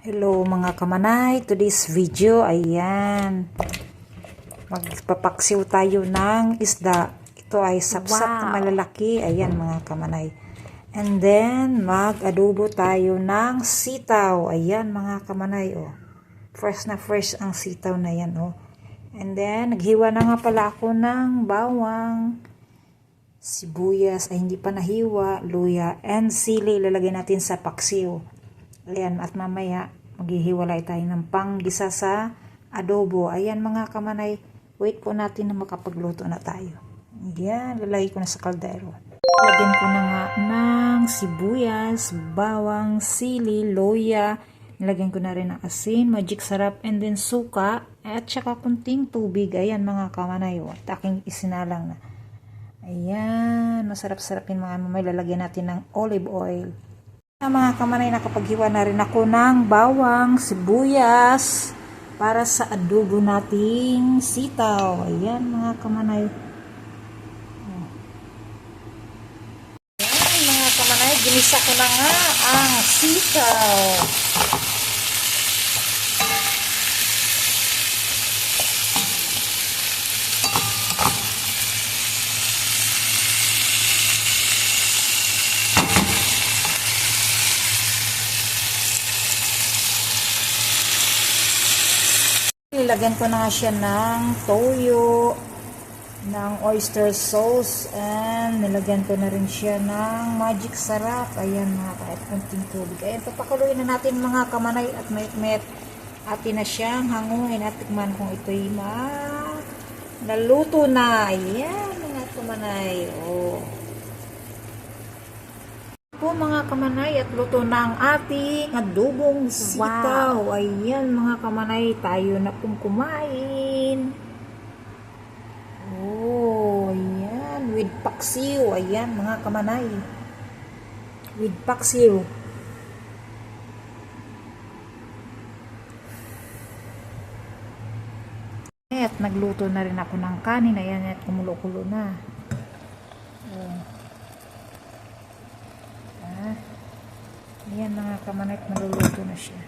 Hello mga kamanay, today's video, ayan. Magpapaksiw tayo ng isda. Ito ay sapsap na Wow. malalaki, ayan mga kamanay. And then, mag-adobo tayo ng sitaw. Ayan mga kamanay, oh. Fresh na fresh ang sitaw na yan, oh. And then, naghiwa na nga pala ako ng bawang, sibuyas, ay hindi pa nahiwa, luya, and sili. Ilalagay natin sa paksiw. Ayan, at mamaya, maghihiwalay tayo ng panggisa sa adobo. Ayan mga kamanay, wait po natin na makapagluto na tayo. Ayan, lalagay ko na sa kaldero. Lagyan ko na nga ng sibuyas, bawang, sili, loya. Nilagyan ko na rin ng asin, magic sarap, and then suka, at saka kunting tubig. Ayan mga kamanay, oh, at aking isinalang na. Ayan, masarap-sarap yung mga mamay. Lalagyan natin ng olive oil. Ah, mga kamanay, nakapaghiwa na rin ako ng bawang, sibuyas, para sa adobo nating sitaw. Ayan, mga kamanay. Ayan, mga kamanay, ginisa ko na nga ang sitaw. Nilagyan ko na nga siya ng toyo, ng oyster sauce, and nilagyan ko na rin siya ng magic sarap. Ayan mga kahit kunting tubig. Ayan, papakuluin na natin mga kamanay at mayat-mayat atin na siyang hanguin at tikman kung ito'y ma naluto na. Ayan mga kamanay. Oh. Po mga kamanay at luto na ang ating adobong sitaw. Ayan mga kamanay, tayo na pong kumain. Oh, ayan. With paksiw. Ayan mga kamanay. With paksiw. At nagluto na rin ako ng kanin. Ayan at kumulo-kulo na. Oh. Ah. Ayan mga kamanay, maluluto na siya.